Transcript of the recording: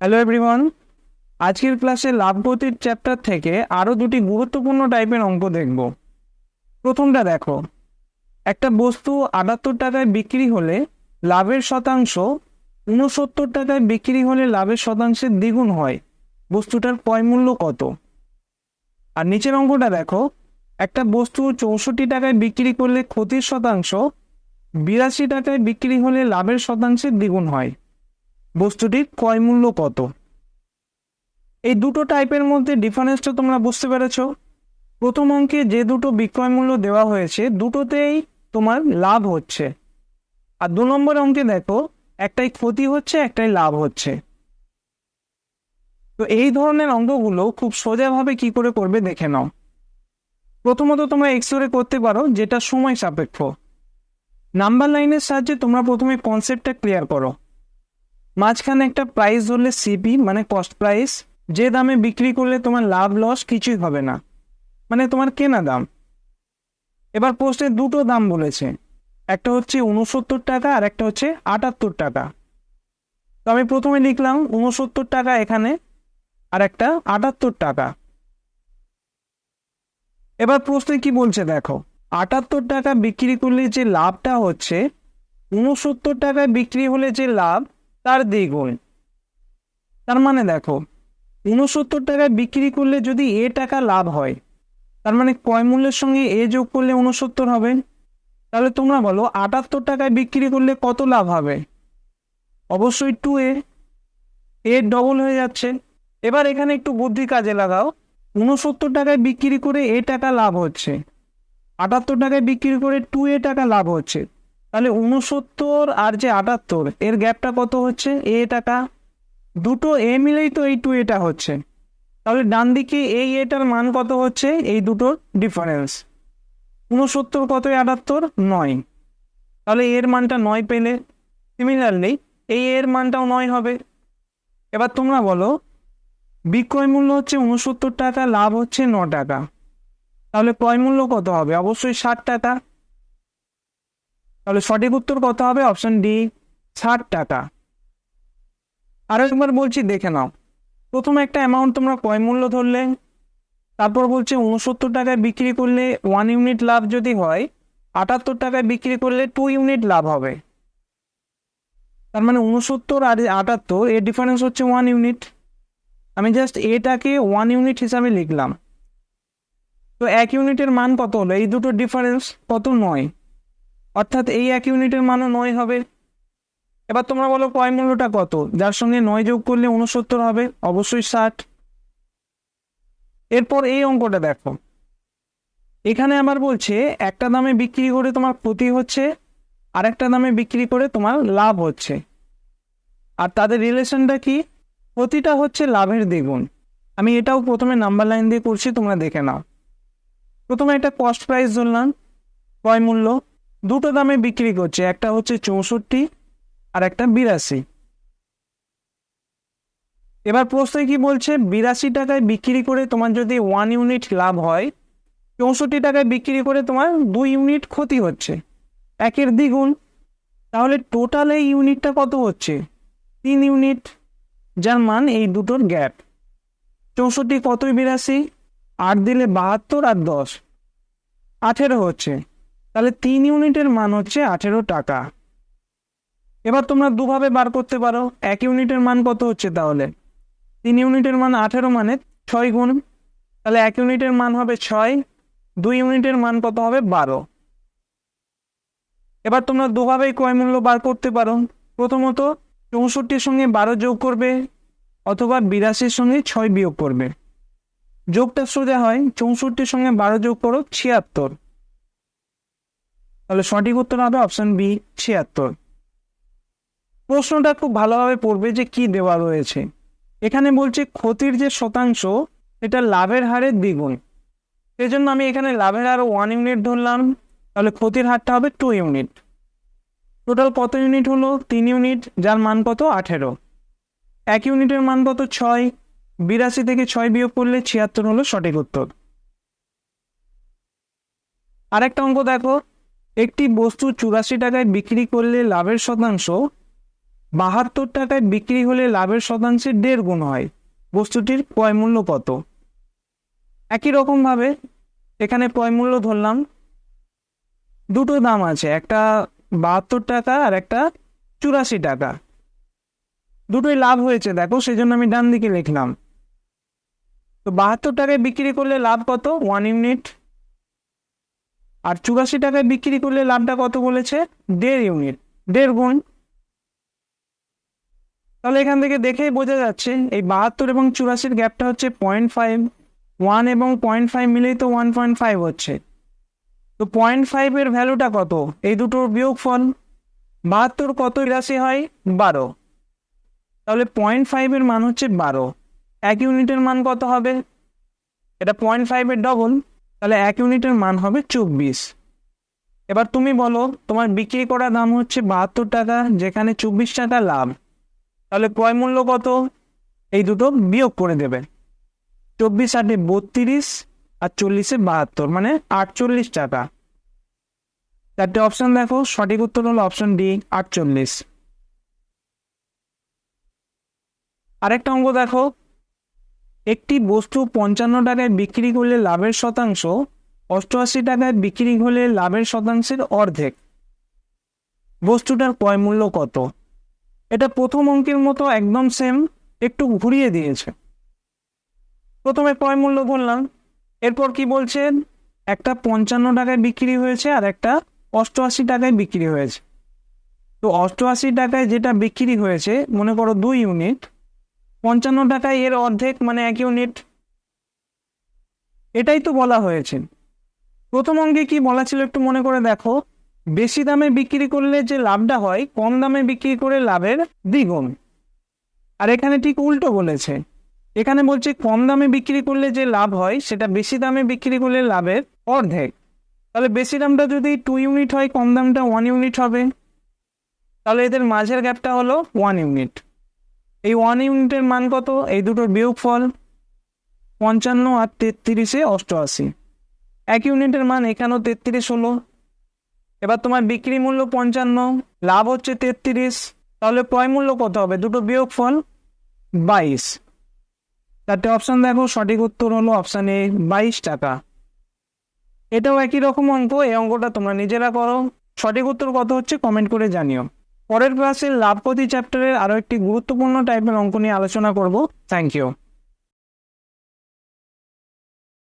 Hello everyone আজকের ক্লাসে লাভগতির chapter থেকে আরও দুটি গুরুত্বপূর্ণ টাইপের অঙ্ক দেখব। প্রথমটা দেখো। একটা বস্তু আটাত্তর টাকায় বিক্রি হলে লাভের শতাংশ ঊনসত্তর টাকায় বিক্রি হলে লাভের শতাংশের দ্বিগুণ হয়। বস্তুটার ক্রয় মূল্য কত? আর নিচের অঙ্কটা দেখো। একটা বস্তু চৌষট্টি টাকায় বিক্রি করলে ক্ষতির শতাংশ বিরাশি টাকায় বিক্রি হলে লাভের শতাংশের দ্বিগুণ হয়। বস্তুটির ক্রয় মূল্য কত? এই দুটো টাইপের মধ্যে ডিফারেন্সটা তোমরা বুঝতে পেরেছ। প্রথম অঙ্কে যে দুটো বিক্রয় মূল্য দেওয়া হয়েছে, দুটোতেই তোমার লাভ হচ্ছে। আর দু নম্বর অঙ্কে দেখো, একটাই ক্ষতি হচ্ছে, একটাই লাভ হচ্ছে। তো এই ধরনের অঙ্কগুলো খুব সোজাভাবে কি করে করবে দেখে নাও। প্রথমত তোমরা এক্সরে করতে পারো, যেটা সময় সাপেক্ষ। নাম্বার লাইনের সাহায্যে তোমরা প্রথমে কনসেপ্টটা ক্লিয়ার করো। মাঝখানে একটা প্রাইস ধরলে সিপি মানে কস্ট প্রাইস যে দামে বিক্রি করলে তোমার লাভ লস কিছুই হবে না। মানে তোমার কেনা দাম। এবার পোস্টে দুটো দাম বলেছে। একটা হচ্ছে উনসত্তর টাকা আর একটা হচ্ছে আটাত্তর টাকা। তো আমি প্রথমে লিখলাম উনসত্তর টাকা এখানে আর একটা আটাত্তর টাকা। এবার প্রশ্নে কি বলছে দেখো, আটাত্তর টাকা বিক্রি করলে যে লাভটা হচ্ছে উনসত্তর টাকায় বিক্রি হলে যে লাভ তার দ্বিগুণ। তার মানে দেখো উনসত্তর টাকায় বিক্রি করলে যদি এ টাকা লাভ হয়, তার মানে কয় মূল্যের সঙ্গে এ যোগ করলে উনসত্তর হবে। তাহলে তোমরা বলো, আটাত্তর টাকায় বিক্রি করলে কত লাভ হবে? অবশ্যই টু এ এর ডবল হয়ে যাচ্ছে। এবার এখানে একটু বুদ্ধি কাজে লাগাও। উনসত্তর টাকায় বিক্রি করে এ টাকা লাভ হচ্ছে। আটাত্তর টাকায় বিক্রি করে টু এ টাকা লাভ হচ্ছে। তাহলে উনসত্তর আর যে আটাত্তর, এর গ্যাপটা কত হচ্ছে? এ টাকা। দুটো এ মিলেই তো এই টু এটা হচ্ছে। তাহলে ডান দিকে এই এটার মান কত হচ্ছে? এই দুটোর ডিফারেন্স উনসত্তর কত আটাত্তর? নয়। তাহলে এর মানটা নয় পেলে সিমিলারলি এই এর মানটাও নয় হবে। এবার তোমরা বলো, বিক্রয় মূল্য হচ্ছে উনসত্তর টাকা, লাভ হচ্ছে ন টাকা। তাহলে ক্রয় মূল্য কত হবে? অবশ্যই ষাট টাকা। তাহলে সঠিক উত্তর কত হবে? অপশন ডি ষাট টাকা। আরও একবার বলছি, দেখে নাও। প্রথমে একটা অ্যামাউন্ট তোমরা ক্রয় মূল্য ধরলে, তারপর বলছে উনসত্তর টাকায় বিক্রি করলে ওয়ান ইউনিট লাভ যদি হয়, আটাত্তর টাকায় বিক্রি করলে টু ইউনিট লাভ হবে। তার মানে উনসত্তর আর আটাত্তর, এর ডিফারেন্স হচ্ছে ওয়ান ইউনিট আমি জাস্ট এটাকে ওয়ান ইউনিট হিসাবে লিখলাম। তো এক ইউনিটের মান কত হলো? এই দুটোর ডিফারেন্স কত? নয়। অর্থাৎ এই এক ইউনিটের মানও নয় হবে। এবার তোমরা বলো ক্রয় মূল্যটা কত? যার সঙ্গে নয় যোগ করলে উনসত্তর হবে, অবশ্যই ষাট। এরপর এই অঙ্কটা দেখো। এখানে আবার বলছে, একটা দামে বিক্রি করে তোমার ক্ষতি হচ্ছে আর একটা দামে বিক্রি করে তোমার লাভ হচ্ছে। আর তাদের রিলেশনটা কি? ক্ষতিটা হচ্ছে লাভের দ্বিগুণ। আমি এটাও প্রথমে নাম্বার লাইন দিয়ে করছি, তোমরা দেখে নাও। প্রথমে একটা কস্ট প্রাইস ধরলাম ক্রয় মূল্য। দুটো দামে বিক্রি করছে, একটা হচ্ছে চৌষট্টি আর একটা বিরাশি। এবার প্রশ্নে কি বলছে, বিরাশি টাকায় বিক্রি করে তোমার যদি ওয়ান ইউনিট লাভ হয়, চৌষট্টি টাকায় বিক্রি করে তোমার দুই ইউনিট ক্ষতি হচ্ছে। একের দ্বিগুণ, তাহলে টোটাল এই ইউনিটটা কত হচ্ছে? তিন ইউনিট যার মান এই দুটোর গ্যাপ চৌষট্টি কতই বিরাশি? আট দিলে বাহাত্তর আর দশ। আঠেরো হচ্ছে। তাহলে তিন ইউনিটের মান হচ্ছে আঠেরো টাকা। এবার তোমরা দুভাবে বার করতে পারো, এক ইউনিটের মান কত হচ্ছে তাহলে? তিন ইউনিটের মান আঠেরো মানে ছয় গুণ, তাহলে এক ইউনিটের মান হবে ছয়, দুই ইউনিটের মান কত হবে বারো। এবার তোমরা দুভাবেই ক্রয় মূল্য বার করতে পারো, প্রথমত চৌষট্টির সঙ্গে বারো যোগ করবে অথবা বিরাশির সঙ্গে ছয় বিয়োগ করবে। যোগটা সোজা হয়, চৌষট্টির সঙ্গে বারো যোগ করো, ছিয়াত্তর। তাহলে সঠিক উত্তর হবে অপশন বি ছিয়াত্তর। প্রশ্নটা খুব ভালোভাবে পড়বে যে কি দেওয়া রয়েছে। এখানে বলছে ক্ষতির যে শতাংশ এটা লাভের হারের দ্বিগুণ। সেই জন্য আমি এখানে লাভের হার ওয়ান ইউনিট ধরলাম, তাহলে ক্ষতির হারটা হবে টু ইউনিট টোটাল কত ইউনিট হলো? তিন ইউনিট যার মান কত? আঠেরো। এক ইউনিটের মান কত? ছয়। বিরাশি থেকে ছয় বিয়োগ করলে ছিয়াত্তর হলো সঠিক উত্তর। আরেকটা অঙ্ক দেখো। একটি বস্তু চুরাশি টাকায় বিক্রি করলে লাভের শতাংশ, বাহাত্তর টাকায় বিক্রি হলে লাভের শতাংশে দেড় গুণ হয়। বস্তুটির ক্রয় মূল্য কত? একই রকমভাবে এখানে ক্রয় মূল্য ধরলাম। দুটো দাম আছে, একটা বাহাত্তর টাকা আর একটা চুরাশি টাকা। দুটোই লাভ হয়েছে, দেখো সেই জন্য আমি ডান দিকে লিখলাম। তো বাহাত্তর টাকায় বিক্রি করলে লাভ কত? ওয়ান ইউনিট আর চুরাশি টাকায় বিক্রি করলে লাভটা কত বলেছে? দেড় ইউনিট। দেড় গুণ। তাহলে এখান থেকে দেখেই বোঝা যাচ্ছে, এই বাহাত্তর এবং চুরাশির গ্যাপটা হচ্ছে পয়েন্ট ফাইভ ওয়ান এবং পয়েন্ট ফাইভ মিলেই তো ওয়ান পয়েন্ট ফাইভ হচ্ছে। তো পয়েন্ট ফাইভের ভ্যালুটা কত? এই দুটোর বিয়োগ ফল বাহাত্তর কত রাশি হয়? বারো। তাহলে পয়েন্ট ফাইভের মান হচ্ছে বারো। এক ইউনিটের মান কত হবে? এটা পয়েন্ট ফাইভের ডবল তাহলে এক ইউনিটের মান হবে চব্বিশ। এবার তুমি বলো, তোমার বিক্রি করা দাম হচ্ছে বাহাত্তর টাকা, যেখানে চব্বিশ টাকা লাভ। তাহলে ক্রয় মূল্য কত? এই দুটো বিয়োগ করে দেবে। চব্বিশ আটে বত্রিশ আর চল্লিশে বাহাত্তর মানে আটচল্লিশ টাকা। চারটে অপশন দেখো, সঠিক উত্তর হলো অপশন ডি আটচল্লিশ। আরেকটা অঙ্ক দেখো একটি বস্তু পঞ্চান্ন টাকায় বিক্রি করলে লাভের শতাংশ, অষ্টআশি টাকায় বিক্রি হলে লাভের শতাংশের অর্ধেক। বস্তুটার ক্রয় মূল্য কত? এটা প্রথম অঙ্কের মতো একদম সেম একটু ঘুরিয়ে দিয়েছে। প্রথমে ক্রয় মূল্য বললাম, এরপর কি বলছেন একটা পঞ্চান্ন টাকায় বিক্রি হয়েছে আর একটা অষ্টআশি টাকায় বিক্রি হয়েছে। তো অষ্টআশি টাকায় যেটা বিক্রি হয়েছে, মনে করো দুই ইউনিট পঞ্চান্ন টাকায় এর অর্ধেক মানে এক ইউনিট। এটাই তো বলা হয়েছে। প্রথম অঙ্গে কি বলা ছিল একটু মনে করে দেখো। বেশি দামে বিক্রি করলে যে লাভটা হয়, কম দামে বিক্রি করে লাভের দ্বিগুণ। আর এখানে ঠিক উল্টো বলেছে। এখানে বলছে কম দামে বিক্রি করলে যে লাভ হয়, সেটা বেশি দামে বিক্রি করলে লাভের অর্ধেক। তাহলে বেশি দামটা যদি টু ইউনিট হয়, কম দামটা ওয়ান ইউনিট হবে। তাহলে এদের মাঝের গ্যাপটা হলো ওয়ান ইউনিট। এই ওয়ান ইউনিটের মান কত? এই দুটোর বিয়োগফল পঞ্চান্ন আর তেত্রিশে অষ্টআশি। এক ইউনিটের মান এখানেও তেত্রিশ হলো। এবার তোমার বিক্রি মূল্য পঞ্চান্ন, লাভ হচ্ছে তেত্রিশ। তাহলে ক্রয় মূল্য কত হবে? দুটো বিয়োগফল বাইশ। চারটে অপশান দেখো, সঠিক উত্তর হলো অপশান এ বাইশ টাকা। এটাও একই রকম অঙ্ক, এই অঙ্কটা তোমরা নিজেরা করো। সঠিক উত্তর কত হচ্ছে? কমেন্ট করে জানিও। পরের ক্লাসে লাভ চ্যাপ্টারের আরও একটি গুরুত্বপূর্ণ টাইপের অঙ্ক নিয়ে আলোচনা করব। Thank you